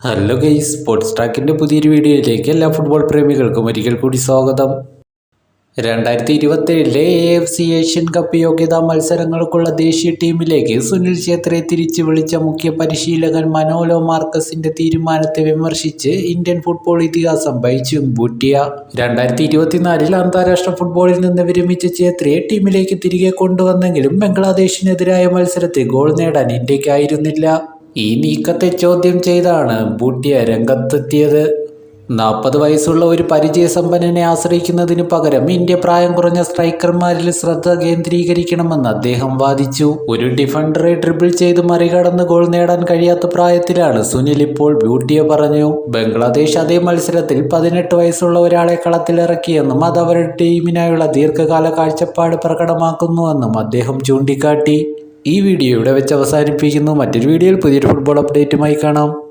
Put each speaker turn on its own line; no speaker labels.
Hello guys sports ട്രാക്കിന്റെ പുതിയൊരു വീഡിയോയിലേക്ക് എല്ലാ ഫുട്ബോൾ പ്രേമികൾക്കും ഒരിക്കൽ കൂടി സ്വാഗതം. രണ്ടായിരത്തി ഇരുപത്തേഴിലെ A F C Asian cup യോഗ്യതാ മത്സരങ്ങൾക്കുള്ള ദേശീയ ടീമിലേക്ക് സുനിൽ ഛേത്രിയെ തിരിച്ചു വിളിച്ച മുഖ്യ പരിശീലകൻ മനോലോ മാർക്കസിന്റെ തീരുമാനത്തെ വിമർശിച്ച് ഇന്ത്യൻ ഫുട്ബോൾ ഇതിഹാസം ബൈച്ചുങ് ബൂട്ടിയ രണ്ടായിരത്തി ഇരുപത്തിനാലിൽ അന്താരാഷ്ട്ര ഫുട്ബോളിൽ നിന്ന് വിരമിച്ച ഛേത്രിയെ ടീമിലേക്ക് തിരികെ കൊണ്ടുവന്നെങ്കിലും ബംഗ്ലാദേശിനെതിരായ മത്സരത്തിൽ ഗോൾ നേടാൻ ഇന്ത്യക്കായിരുന്നില്ല ഈ നീക്കത്തെ ചോദ്യം ചെയ്താണ് ബൂട്ടിയ രംഗത്തെത്തിയത്. നാൽപ്പത് വയസ്സുള്ള ഒരു പരിചയസമ്പന്നനെ ആശ്രയിക്കുന്നതിനു പകരം ഇന്ത്യ പ്രായം കുറഞ്ഞ സ്ട്രൈക്കർമാരിൽ ശ്രദ്ധ കേന്ദ്രീകരിക്കണമെന്ന് അദ്ദേഹം വാദിച്ചു. ഒരു ഡിഫൻഡറെ ട്രിപ്പിൾ ചെയ്ത് മറികടന്ന് ഗോൾ നേടാൻ കഴിയാത്ത പ്രായത്തിലാണ് സുനിൽ ഇപ്പോൾ ബ്യൂട്ടിയെ പറഞ്ഞു. ബംഗ്ലാദേശ് അതേ മത്സരത്തിൽ പതിനെട്ട് വയസ്സുള്ള ഒരാളെ കളത്തിലിറക്കിയെന്നും അത് അവരുടെ ടീമിനായുള്ള ദീർഘകാല കാഴ്ചപ്പാട് പ്രകടമാക്കുന്നുവെന്നും അദ്ദേഹം ചൂണ്ടിക്കാട്ടി. ഈ വീഡിയോ ഇവിടെ വെച്ച് അവസാനിപ്പിക്കുന്നു. മറ്റൊരു വീഡിയോയിൽ പുതിയൊരു ഫുട്ബോൾ അപ്ഡേറ്റുമായി കാണാം.